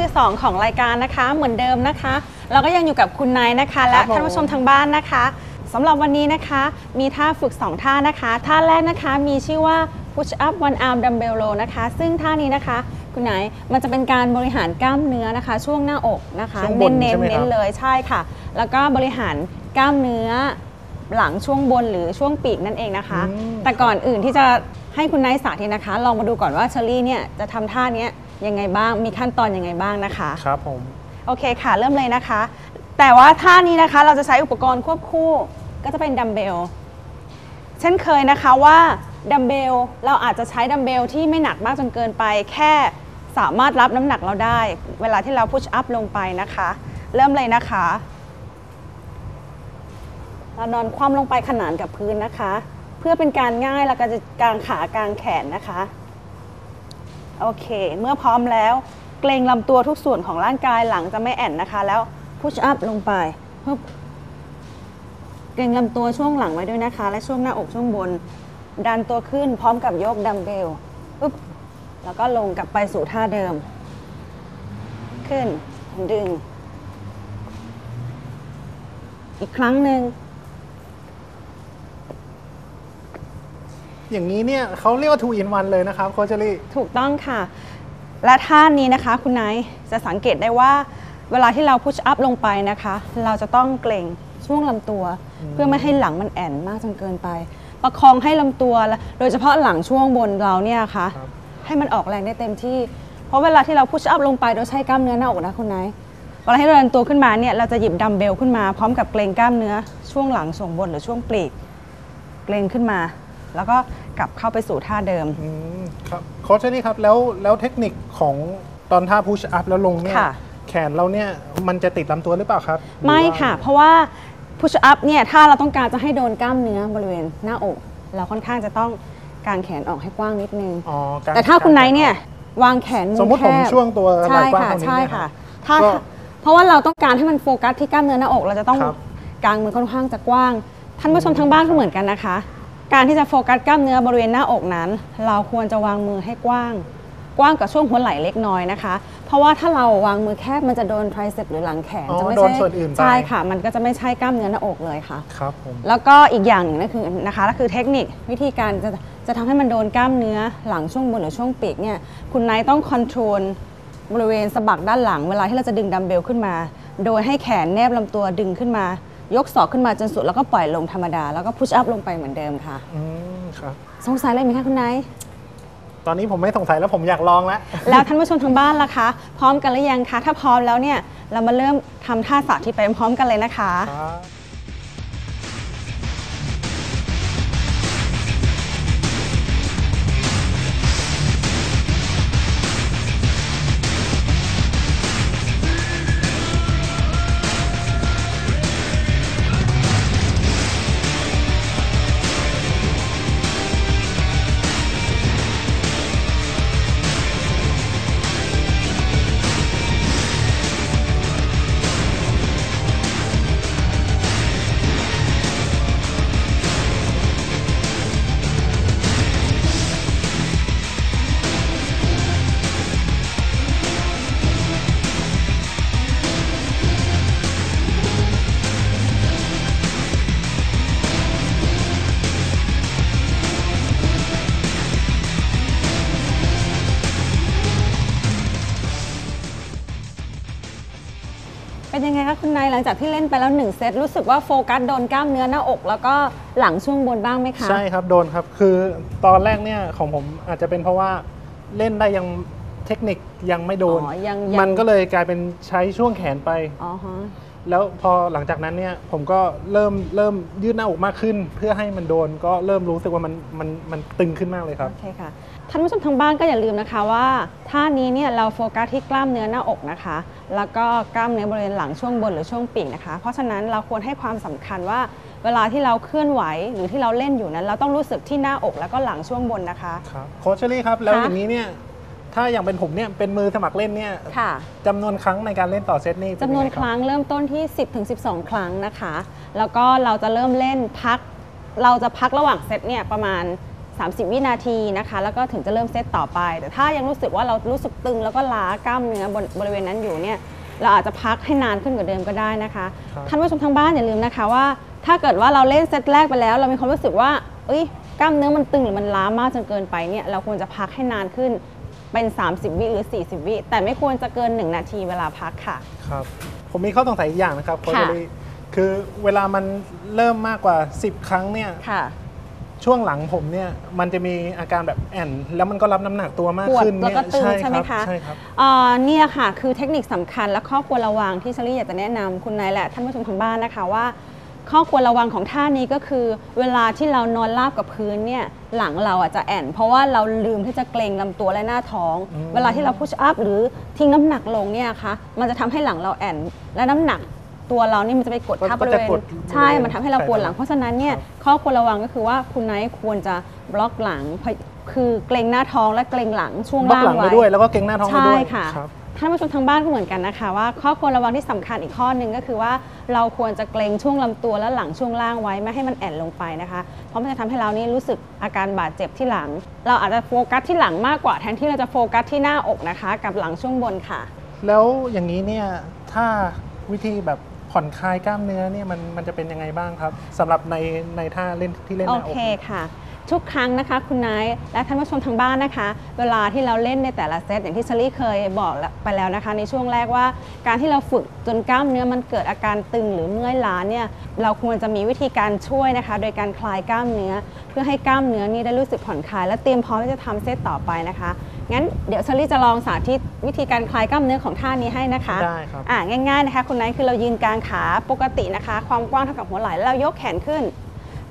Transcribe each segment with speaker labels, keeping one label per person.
Speaker 1: ที่2ของรายการนะคะ เหมือนเดิมนะคะ เราก็ยังอยู่กับคุณนายนะคะ และ
Speaker 2: ครับผม
Speaker 1: ท่านผู้ชมทางบ้านนะคะสำหรับวันนี้นะคะ มีท่าฝึก 2 ท่านะคะ ท่าแรกนะคะมีชื่อว่า push up one arm dumbbell row นะคะ ซึ่งท่านี้นะคะ คุณนายมันจะเป็นการบริหารกล้ามเนื้อนะคะ ช่วงหน้าอกนะคะ
Speaker 2: ช่วงบน
Speaker 1: เน้น
Speaker 2: ใช่ไหม
Speaker 1: ๆ
Speaker 2: ครับ
Speaker 1: เน้นเลยใช่ค่ะ แล้วก็บริหารกล้ามเนื้อหลังช่วงบนหรือช่วงปีกนั่นเองนะคะ
Speaker 2: อืม
Speaker 1: แต่ก่อนอื่นที่จะให้คุณนายสาธิตนะคะ ลองมาดูก่อนว่าเชอรี่เนี่ยจะทำท่าเนี้ย ยังไงบ้าง มีขั้นตอนยังไงบ้างนะคะ
Speaker 2: ครับผม
Speaker 1: โอเคค่ะ เริ่มเลยนะคะ แต่ว่าท่านี้นะคะเราจะใช้อุปกรณ์ควบคู่ก็จะเป็นดัมเบลเช่นเคยนะคะว่าดัมเบลเราอาจจะใช้ดัมเบลที่ไม่หนักมากจนเกินไป แค่สามารถรับน้ำหนักเราได้ เวลาที่เราพุชอัพลงไปนะคะ เริ่มเลยนะคะ เรานอนคว่ำลงไปขนานกับพื้นนะคะ เพื่อเป็นการง่ายแล้วก็จะกางขากางแขนนะคะ โอเค เมื่อพร้อมแล้ว เกรงลำตัวทุกส่วนของร่างกายหลังจะไม่แอนนะคะ แล้วพุชอัพลงไปปึ๊บเกรงลำตัวช่วงหลังไว้ด้วยนะคะ และช่วงหน้าอกช่วงบน ดันตัวขึ้นพร้อมกับยกดัมเบลปึ๊บแล้วก็ลงกลับไปสู่ท่าเดิม ขึ้นดึง อีกครั้งหนึ่ง
Speaker 2: อย่างนี้เนี่ยเขาเรียกว่า two in one เลยนะครับโคชเชอรี่
Speaker 1: ถูกต้องค่ะ และท่านี้นะคะ คุณไนท์จะสังเกตได้ว่า เวลาที่เราพุชอัพลงไปนะคะ เราจะต้องเกรงช่วงลำตัว เพื่อไม่ให้หลังมันแอนมากจนเกินไป ประคองให้ลำตัวและโดยเฉพาะหลังช่วงบนเราเนี่ยค่ะ
Speaker 2: ครับ
Speaker 1: ให้มันออกแรงได้เต็มที่ เพราะเวลาที่เราพุชอัพลงไปโดยใช้กล้ามเนื้อหน้าอกนะคุณไนท์เวลาที่เราเดินตัวขึ้นมาเนี่ยเราจะหยิบดัมเบลขึ้นมาพร้อมกับเกรงกล้ามเนื้อช่วงหลังส่งบนหรือช่วงปลีก เกรงขึ้นมา แล้วก็กลับเข้าไปสู่ท่าเดิม
Speaker 2: อืมครับโคชเชอรี่ครับแล้วแล้วเทคนิคของตอนท่า push up แล้วลงเนี่ย
Speaker 1: ค่ะ
Speaker 2: แขนเราเนี่ยมันจะติดลำตัวหรือเปล่าครับหรือ
Speaker 1: ไม่
Speaker 2: ว่า
Speaker 1: ค่ะ เพราะว่า push up เนี่ยถ้าเราต้องการจะให้โดนกล้ามเนื้อบริเวณหน้าอก เราค่อนข้างจะต้องกางแขนออกให้กว้างนิดนึง
Speaker 2: อ๋อการ
Speaker 1: แต่ถ้าคุณไนท์เนี่ยวางแขนมุม
Speaker 2: สมมุติผม
Speaker 1: แคบ
Speaker 2: ช่วงตัวไหล่
Speaker 1: ใช่
Speaker 2: กว้าง
Speaker 1: ค่ะ
Speaker 2: เท่านี้
Speaker 1: ใช่
Speaker 2: เนี่ย
Speaker 1: ค่ะ
Speaker 2: ครับ
Speaker 1: ถ้า
Speaker 2: ก็
Speaker 1: เพราะว่าเราต้องการให้มันโฟกัสที่กล้ามเนื้อหน้าอก เราจะต้อง
Speaker 2: ครับ
Speaker 1: กางมือค่อนข้างจะกว้าง ท่านผู้ชมทางบ้านก็เหมือนกันนะคะ การที่จะโฟกัสกล้ามเนื้อบริเวณหน้าอกนั้น เราควรจะวางมือให้กว้าง กว้างกว่าช่วงหัวไหล่เล็กน้อยนะคะ เพราะว่าถ้าเราวางมือแคบมันจะโดนไทรเซปหรือหลังแขน
Speaker 2: อ๋อ
Speaker 1: จะไม่
Speaker 2: โดน
Speaker 1: ใช่
Speaker 2: ส่วนอื่นไป
Speaker 1: ใช่ค่ะ มันก็จะไม่ใช่กล้ามเนื้อหน้าอกเลยค่ะ
Speaker 2: ครับผม
Speaker 1: แล้วก็อีกอย่างหนึ่งก็คือนะคะก็คือเทคนิควิธีการจะจะทำให้มันโดนกล้ามเนื้อหลังช่วงบนหรือช่วงปีกเนี่ยคุณไนท์ต้องคอนโทรลบริเวณสะบักด้านหลัง เวลาที่เราจะดึงดัมเบลขึ้นมา โดยให้แขนแนบลำตัวดึงขึ้นมา ยกศอกขึ้นมาจนสุดแล้วก็ปล่อยลงธรรมดา แล้วก็พุชอัพลงไปเหมือนเดิมค่ะ
Speaker 2: อืมครับ
Speaker 1: สงสัยอะไรไหมคะคุณไนท์
Speaker 2: ตอนนี้ผมไม่สงสัยแล้วผมอยากลองแล้ว
Speaker 1: แล้วท่านผู้ชมทางบ้านล่ะคะ พร้อมกันหรือยังคะ ถ้าพร้อมแล้วเนี่ย เรามาเริ่มทำท่าสาธิตไปพร้อมกันเลยนะคะ เป็นยังไงคะคุณนายหลังจากที่เล่นไปแล้วหนึ่งเซตรู้สึกว่าโฟกัสโดนกล้ามเนื้อหน้าอก แล้วก็หลังช่วงบนบ้างไหมคะ
Speaker 2: ใช่ครับโดนครับคือตอนแรกเนี่ยของผมอาจจะเป็นเพราะว่าเล่นได้ยังเทคนิคยังไม่โดน
Speaker 1: อ๋อยังยัง
Speaker 2: มันก็เลยกลายเป็นใช้ช่วงแขนไป
Speaker 1: อ๋อฮะ
Speaker 2: แล้วพอหลังจากนั้นเนี่ยผมก็เริ่มเริ่มยืดหน้าอกมากขึ้น เพื่อให้มันโดนก็เริ่มรู้สึกว่ามันมันมันตึงขึ้นมากเลยครับ
Speaker 1: โอเคค่ะท่านผู้ชมทางบ้านก็อย่าลืมนะคะว่าท่านี้เนี่ยเราโฟกัสที่กล้ามเนื้อหน้าอกนะคะ แล้วก็กล้ามเนื้อบริเวณหลังช่วงบนหรือช่วงปีกนะคะ เพราะฉะนั้นเราควรให้ความสำคัญว่า เวลาที่เราเคลื่อนไหวหรือที่เราเล่นอยู่นั้น เราต้องรู้สึกที่หน้าอกแล้วก็หลังช่วงบนนะคะ
Speaker 2: ครับโคชเชอรี่ครับแล้ว
Speaker 1: ค่ะ
Speaker 2: อย่างนี้เนี่ย ถ้าอย่างเป็นผมเนี่ยเป็นมือสมัครเล่นเนี่ย
Speaker 1: ค่ะ
Speaker 2: จำนวนครั้งในการเล่นต่อเซตนี่เป็
Speaker 1: จำนวน
Speaker 2: ยังไง
Speaker 1: ครั้งเริ่มต้นที่ 10ถึง12 ครั้งนะคะ แล้วก็เราจะเริ่มเล่นพัก เราจะพักระหว่างเซตเนี่ยประมาณ 30 วินาทีนะคะ แล้วก็ถึงจะเริ่มเซตต่อไป แต่ถ้ายังรู้สึกว่าเรารู้สึกตึงแล้วก็ล้ากล้ามเนื้อบนบริเวณนั้นอยู่เนี่ยเราอาจจะพักให้นานขึ้นกว่าเดิมก็ได้นะคะ
Speaker 2: ครับ
Speaker 1: ท่านผู้ชมทางบ้านอย่าลืมนะคะว่า ถ้าเกิดว่าเราเล่นเซตแรกไปแล้ว เรามีความรู้สึกว่า เอ้ยกล้ามเนื้อมันตึงหรือมันล้ามากจนเกินไปเนี่ยเราควรจะพักให้นานขึ้น เป็น 30 วิหรือ 40 วิแต่ไม่ควรจะเกิน 1 นาทีเวลาพักค่ะ
Speaker 2: ครับ ผมมีข้อสงสัยอีกอย่างนะครับโค้ช
Speaker 1: ค่ะ
Speaker 2: เบลลี่คือเวลามันเริ่มมากกว่า 10 ครั้งเนี่ย
Speaker 1: ค่ะ
Speaker 2: ช่วงหลังผมเนี่ยมันจะมีอาการแบบแอนแล้วมันก็รับน้ำหนักตัวมาก
Speaker 1: ปวด
Speaker 2: ขึ้น
Speaker 1: แล้ว
Speaker 2: เนี่
Speaker 1: ก็
Speaker 2: ย
Speaker 1: ตึง
Speaker 2: ใช่
Speaker 1: ใช่ไหม
Speaker 2: ครั
Speaker 1: คะ
Speaker 2: ใช่ครับ
Speaker 1: อ่าเนี่ยค่ะ คือเทคนิคสำคัญและข้อควรระวังที่เชลี่อยากจะแนะนำคุณนายและท่านผู้ชมทางบ้านนะคะว่า ข้อควรระวังของท่านี้ก็คือ เวลาที่เรานอนราบกับพื้นเนี่ยหลังเราอะจะแอนเพราะว่าเราลืมที่จะเกรงลำตัวและหน้าท้อง
Speaker 2: อืม
Speaker 1: เวลาที่เราพุชอัพหรือทิ้งน้ำหนักลงเนี่ยค่ะมันจะทำให้หลังเราแอนและน้ำหนักตัวเรานี่มันจะไปกดทับบริเวณใช่มันทำให้เราปวดหลัง เพราะฉะนั้นเนี่ยข้อควรระวังก็คือว่าคุณไนท์ควรจะบล็อกหลังพยคือเกรงหน้าท้องและเกรงหลังช่วง
Speaker 2: บล็อก
Speaker 1: ล่าง
Speaker 2: หลังไป
Speaker 1: ไว้
Speaker 2: ด้วยแล้วก็เกร็งหน้าท้องไป
Speaker 1: ใช่
Speaker 2: ด้วย
Speaker 1: ค่ะ
Speaker 2: ครับ
Speaker 1: ท่านผู้ชมทางบ้านก็เหมือนกันนะคะ ว่าข้อควรระวังที่สำคัญอีกข้อหนึ่งก็คือว่าเราควรจะเกรงช่วงลำตัวและหลังช่วงล่างไว้ไม่ให้มันแอนลงไปนะคะ เพราะมันจะทำให้เรานี่รู้สึกอาการบาดเจ็บที่หลัง เราอาจจะโฟกัสที่หลังมากกว่าแทนที่เราจะโฟกัสที่หน้าอกนะคะ กับหลังช่วงบนค่ะ
Speaker 2: แล้วอย่างนี้เนี่ยถ้าวิธีแบบผ่อนคลายกล้ามเนื้อเนี่ยมันมันจะเป็นยังไงบ้างครับสำหรับในในท่าเล่นที่เล่นห
Speaker 1: โอ
Speaker 2: น้าอก
Speaker 1: เคค่ะ ทุกครั้งนะคะ คุณนายและท่านผู้ชมทางบ้านนะคะ เวลาที่เราเล่นในแต่ละเซตอย่างที่เชลี่เคยบอกแล้วไปแล้วนะคะ ในช่วงแรกว่า การที่เราฝึกจนกล้ามเนื้อมันเกิดอาการตึงหรือเมื่อยล้าเนี่ยเราควรจะมีวิธีการช่วยนะคะ โดยการคลายกล้ามเนื้อ เพื่อให้กล้ามเนื้อนี่ได้รู้สึกผ่อนคลาย และเตรียมพร้อมที่จะทำเซตต่อไปนะคะงั้นเดี๋ยวเชลี่จะลองสาธิตวิธีการคลายกล้ามเนื้อของท่านี้ให้นะคะ
Speaker 2: ได้ครับ
Speaker 1: อ่าง่ายๆนะคะคุณนายคือเรายืนกลางขาปกตินะคะ ความกว้างเท่ากับหัวไหล่แล้วเรายกแขนขึ้น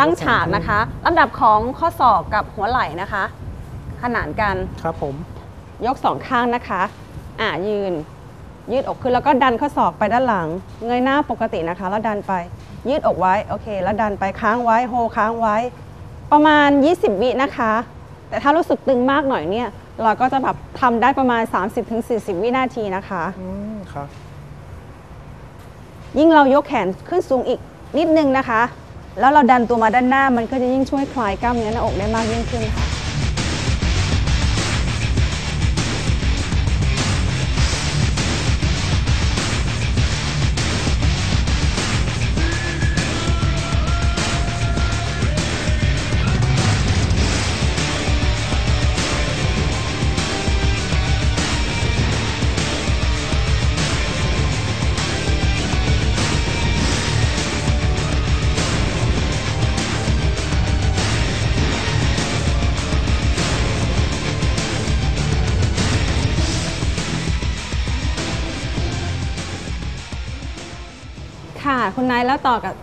Speaker 1: ตั้งฉากนะคะลำดับของข้อศอกกับหัวไหล่นะคะ ขนานกัน
Speaker 2: ครับผม
Speaker 1: ยกสองข้างนะคะ อ่ายืน ยืดอกขึ้นแล้วก็ดันข้อศอกไปด้านหลัง เงยหน้าปกตินะคะ แล้วดันไป ยืดอกไว้โอเค แล้วดันไปค้างไว้โฮค้างไว้ ประมาณ 20 วินะคะ แต่ถ้ารู้สึกตึงมากหน่อยเนี่ย เราก็จะแบบทำได้ประมาณ 30-40 วินาทีนะคะ
Speaker 2: อืมครับ
Speaker 1: ยิ่งเรายกแขนขึ้นสูงอีกนิดนึงนะคะ แล้วเราดันตัวมาด้านหน้ามันก็จะยิ่งช่วยคลายกล้ามเนื้อหน้าอกได้มากยิ่งขึ้นค่ะ ค่ะคุณนายแล้วต่อกับ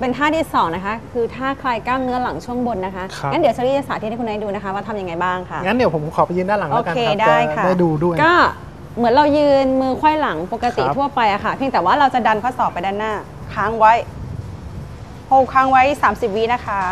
Speaker 1: เป็นท่าที่สองนะคะ คือท่าคลายกล้ามเนื้อหลังช่วงบนนะคะ
Speaker 2: ครับ
Speaker 1: งั้นเดี๋ยวเชอรี่จะสาธิตให้คุณนายดูนะคะ ว่าทำยังไงบ้างค่ะ
Speaker 2: งั้นเดี๋ยวผมขอไปยืนด้านหลัง
Speaker 1: โอ
Speaker 2: แล้วกัน
Speaker 1: เค
Speaker 2: ครับ
Speaker 1: ได้
Speaker 2: จะ
Speaker 1: ค่ะ
Speaker 2: ได้ดูด้วย
Speaker 1: ก็เหมือนเรายืนมือไขว้หลังปกติ
Speaker 2: ครับ
Speaker 1: ทั่วไปอะค่ะ เพียงแต่ว่าเราจะดันข้อศอกไปด้านหน้า ค้างไว้โฮลค้างไว้ 30 วินะคะค่ะ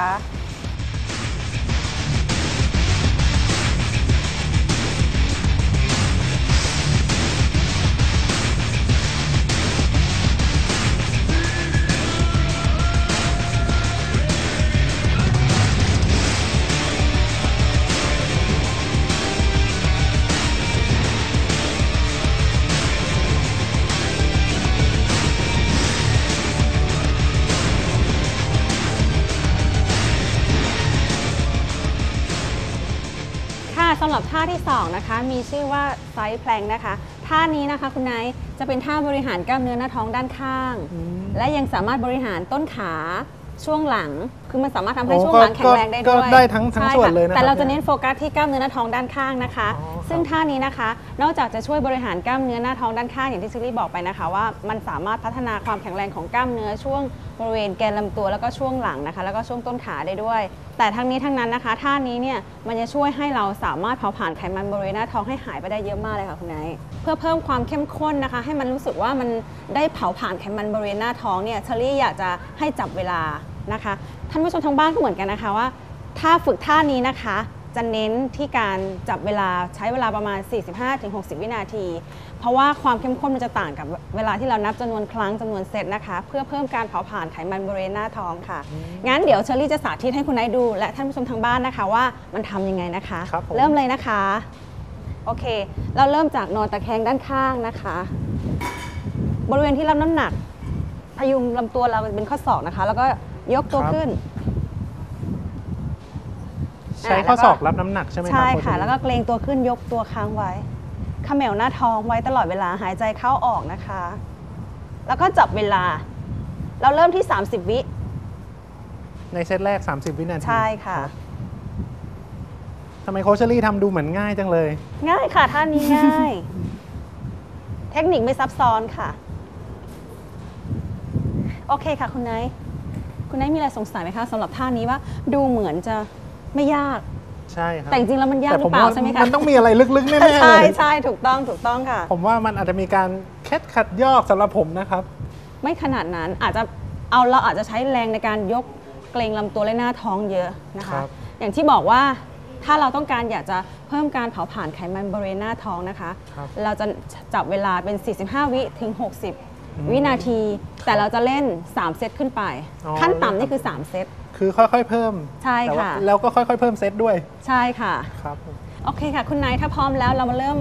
Speaker 1: ท่าที่2นะคะมีชื่อว่าไซส์แพลงนะคะท่านี้นะคะคุณไนท์จะเป็นท่าบริหารกล้ามเนื้อหน้าท้องด้านข้าง
Speaker 2: อืม
Speaker 1: และยังสามารถบริหารต้นขาช่วงหลัง คือมันสามารถทำให้
Speaker 2: โอ้
Speaker 1: ช่วง
Speaker 2: ก็
Speaker 1: หลังแข็งแรงได้
Speaker 2: ก็
Speaker 1: ด้วย
Speaker 2: ได้ทั้งทั้ง
Speaker 1: ใช่
Speaker 2: ส่วน
Speaker 1: ค่ะ
Speaker 2: เลยนะครับ
Speaker 1: แต่เราจะเน้นโฟกัสที่กล้ามเนื้อหน้าท้องด้านข้างนะคะ
Speaker 2: อ๋อครับ
Speaker 1: ซึ่งท่านี้นะคะ นอกจากจะช่วยบริหารกล้ามเนื้อหน้าท้องด้านข้างอย่างที่ซิลลี่บอกไปนะคะ ว่ามันสามารถพัฒนาความแข็งแรงของกล้ามเนื้อช่วง บริเวณแกนลำตัวแล้วก็ช่วงหลังนะคะ แล้วก็ช่วงต้นขาได้ด้วย แต่ทั้งนี้ทั้งนั้นนะคะท่านี้เนี่ยมันจะช่วยให้เราสามารถเผาผลาญไขมันบริเวณหน้าท้องให้หายไปได้เยอะมากเลยค่ะคุณไนท์เพื่อเพิ่มความเข้มข้นนะคะ ให้มันรู้สึกว่ามันได้เผาผลาญไขมันบริเวณหน้าท้องเนี่ยเชอรี่อยากจะให้จับเวลานะคะ ท่านผู้ชมทางบ้านก็เหมือนกันนะคะว่า ถ้าฝึกท่านี้นะคะ จะเน้นที่การจับเวลาใช้เวลาประมาณ 45-60 วินาที เพราะว่าความเข้มข้นมันจะต่างกับเวลาที่เรานับจำนวนครั้งจำนวนเซตนะคะ เพื่อเพิ่มการเผาผลาญไขมันบริเวณหน้าท้องค่ะ งั้นเดี๋ยวเชอรี่จะสาธิตให้คุณนายดู และท่านผู้ชมทางบ้านนะคะว่ามันทำยังไงนะคะ
Speaker 2: ครับผม
Speaker 1: เริ่มเลยนะคะ โอเค เราเริ่มจากนอนตะแคงด้านข้างนะคะ บริเวณที่รับน้ำหนักพยุงลำตัวเราเป็นข้อศอกนะคะ แล้วก็ยกตัวขึ้น
Speaker 2: ใช้ข้อศอกรับน้ำหนักใช่ไหมครับ
Speaker 1: ใช่
Speaker 2: โค้ช
Speaker 1: ค่ะ แล้วก็เกรงตัวขึ้นยกตัวค้างไว้เขมวหน้าท้องไว้ตลอดเวลาหายใจเข้าออกนะคะ แล้วก็จับเวลา เราเริ่มที่ 30 วิ
Speaker 2: ในเซตแรก 30 วินาที
Speaker 1: ใช่ค่ะ
Speaker 2: ทำไมโคชเชอรี่ทำดูเหมือนง่ายจังเลย
Speaker 1: ง่ายค่ะท่านี้ง่าย เทคนิคไม่ซับซ้อนค่ะ โอเคค่ะคุณไนท์คุณไนท์มีอะไรสงสัยไหมคะสำหรับท่านี้ว่าดูเหมือนจะ ไม่ยาก
Speaker 2: ใช่ครับ
Speaker 1: แต่จริงๆแล้วมันยาก
Speaker 2: แต่
Speaker 1: ห
Speaker 2: ผ
Speaker 1: รือ
Speaker 2: ม
Speaker 1: เปล่า
Speaker 2: ว่า
Speaker 1: ใช่ไหมคะ
Speaker 2: มันต้องมีอะไรลึกๆแน่ๆเล
Speaker 1: ใช่
Speaker 2: ย
Speaker 1: ใช่ถูกต้องถูกต้องค่ะ
Speaker 2: ผมว่ามันอาจจะมีการเคล็ดขัดยอกสำหรับผมนะครับ
Speaker 1: ไม่ขนาดนั้นอาจจะเอาเราอาจจะใช้แรงในการยกเกรงลำตัวและหน้าท้องเยอะนะ
Speaker 2: ครั
Speaker 1: คะ
Speaker 2: บ
Speaker 1: อย่างที่บอกว่าถ้าเราต้องการอยากจะเพิ่มการเผาผลาญไขมันบริเวณหน้าท้องนะคะ
Speaker 2: ครับ
Speaker 1: เราจะจับเวลาเป็น 45 วิถึง
Speaker 2: อืม
Speaker 1: 60 วินาที แต่เราจะเล่น 3 เซตขึ้นไป
Speaker 2: อ๋อ
Speaker 1: ขั้นต่ำนี่คือ 3 เซต
Speaker 2: คือค่อยๆเพิ่ม
Speaker 1: ใช่
Speaker 2: แต่ว่า
Speaker 1: ค่ะ
Speaker 2: แล้วก็ค่อยๆเพิ่มเซตด้วย
Speaker 1: ใช่ค่ะ
Speaker 2: ครับผม
Speaker 1: โอเคค่ะ คุณนายถ้าพร้อมแล้วเรามาเริ่ม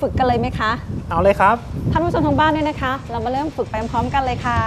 Speaker 1: ฝึกกันเลยไหมคะ
Speaker 2: เอาเลยครับ
Speaker 1: ท่านผู้ชมทางบ้านด้วยนะคะ เรามาเริ่มฝึกไปพร้อมกันเลยค่ะ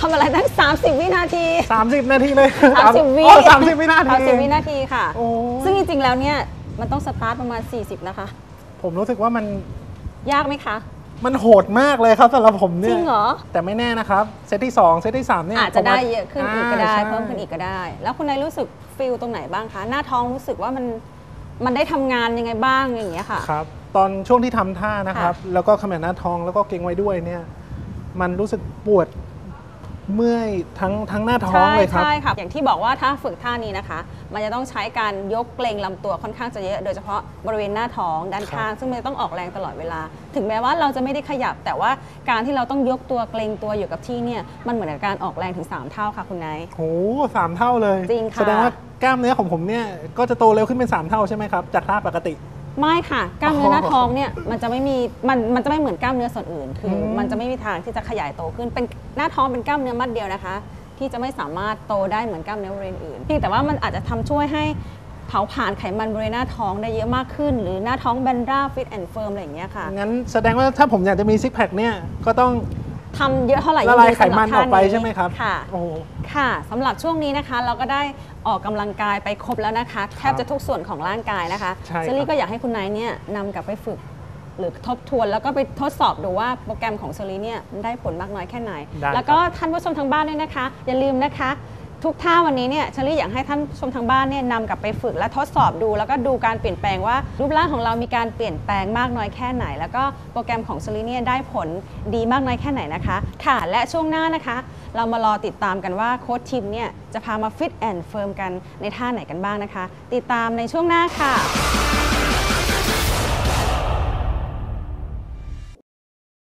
Speaker 1: ทำอะไรตั้ง 30 วินาที
Speaker 2: 30 นาทีเลย
Speaker 1: 30 วิ
Speaker 2: อ๋อ30วินาที
Speaker 1: 30 วินาทีค่ะ
Speaker 2: โอ้ย
Speaker 1: ซึ่งจริงๆ แล้วเนี่ยมันต้องสตาร์ทประมาณ 40 นะคะ
Speaker 2: ผมรู้สึกว่ามัน
Speaker 1: ยากไหมคะ
Speaker 2: มันโหดมากเลยครับสำหรับผม
Speaker 1: จ
Speaker 2: เนี่
Speaker 1: ริ
Speaker 2: ย
Speaker 1: งเหรอ
Speaker 2: แต่ไม่แน่นะครับ เซตที่ 2 เซตที่ 3 เนี่ย
Speaker 1: อาจจะได้
Speaker 2: ผมว่า
Speaker 1: เยอะขึ้นอีกก็ได้า
Speaker 2: ใช่
Speaker 1: เพิ่มขึ้นอีกก็ได้ แล้วคุณนายรู้สึกฟิลตรงไหนบ้างคะ หน้าท้องรู้สึกว่ามันมันได้ทำงานยังไงบ้างอย่างเงี้ยค่ะ
Speaker 2: ครับ ตอนช่วงที่ทำท่านะครับ แล้วก็ขมวหน้าท้องแล้วก็เกรงไว้ด้วยเนี่ย มันรู้สึกปวด เมื่อยทั้งทั้งหน้าท้อง
Speaker 1: ใช่
Speaker 2: เลยครับ
Speaker 1: ใช่ค่ะอย่างที่บอกว่าถ้าฝึกท่านี้นะคะ มันจะต้องใช้การยกเกรงลำตัวค่อนข้างจะเยอะ โดยเฉพาะบริเวณหน้าท้องด้านข้าง ซึ่งมันจะต้องออกแรงตลอดเวลา ถึงแม้ว่าเราจะไม่ได้ขยับ แต่ว่าการที่เราต้องยกตัวเกรงตัวอยู่กับที่เนี่ย มันเหมือนกับการออกแรงถึง 3 เท่าค่ะคุณนาย
Speaker 2: โหสามเท่าเลย
Speaker 1: จริงค่ะ
Speaker 2: แสดงว่ากล้ามเนื้อของผมเนี่ยก็จะโตเร็วขึ้นเป็น3เท่าใช่ไหมครับจากท่าปกติ
Speaker 1: ไม่ค่ะ กล้ามเนื้อหน้า
Speaker 2: อ๋อ
Speaker 1: ท้องเนี่ยมันจะไม่มีมันมันจะไม่เหมือนกล้ามเนื้อส่วนอื่น คืออ
Speaker 2: ม
Speaker 1: มันจะไม่มีทางที่จะขยายโตขึ้นเป็นหน้าท้องเป็นกล้ามเนื้อมัดเดียวนะคะ ที่จะไม่สามารถโตได้เหมือนกล้ามเนื้อบริเวณอื่นเพียงแต่ว่ามันอาจจะทำช่วยให้เผาผลาญไขมันบริเวณหน้าท้องได้เยอะมากขึ้น หรือหน้าท้องแบนราฟิตแอนด์เฟิร์มอะไรอย่างเงี้ยค่ะ
Speaker 2: งั้นแสดงว่าถ้าผมอยากจะมีซิกแพคเนี่ยก็ต้อง
Speaker 1: ทำเยอะเท่าไหร่
Speaker 2: ละลาย
Speaker 1: งดี
Speaker 2: ไขมัน
Speaker 1: สำห
Speaker 2: อ
Speaker 1: รั
Speaker 2: อบกไป
Speaker 1: ท่านี้
Speaker 2: ใช่ไหมครับ
Speaker 1: ค่ะ
Speaker 2: โอ้โห
Speaker 1: ค่ะสำหรับช่วงนี้นะคะ เราก็ได้ออกกำลังกายไปครบแล้วนะคะ แทบจะทุกส่วนของร่างกายนะคะ
Speaker 2: ใช่ครับ
Speaker 1: เชอรี่ก็อยากให้คุณนายเนี่ยนำกลับไปฝึก หรือทบทวนแล้วก็ไปทดสอบดูว่าโปรแกรมของเชอรี่เนี่ยได้ผลมากน้อยแค่ไหน
Speaker 2: ได้
Speaker 1: แล้วก็
Speaker 2: ครับ
Speaker 1: ท่านผู้ชมทางบ้านด้วยนะคะ อย่าลืมนะคะ ทุกท่าวันนี้เนี่ยเชอรี่อยากให้ท่านชมทางบ้านเนี่ยนำกลับไปฝึกและทดสอบดู แล้วก็ดูการเปลี่ยนแปลงว่า รูปร่างของเรามีการเปลี่ยนแปลงมากน้อยแค่ไหน แล้วก็โปรแกรมของเชอรี่เนี่ยได้ผลดีมากน้อยแค่ไหนนะคะค่ะ และช่วงหน้านะคะ เรามารอติดตามกันว่าโค้ชทีมเนี่ยจะพามาฟิตแอนด์เฟิร์มกันในท่าไหนกันบ้างนะคะ ติดตามในช่วงหน้าค่ะ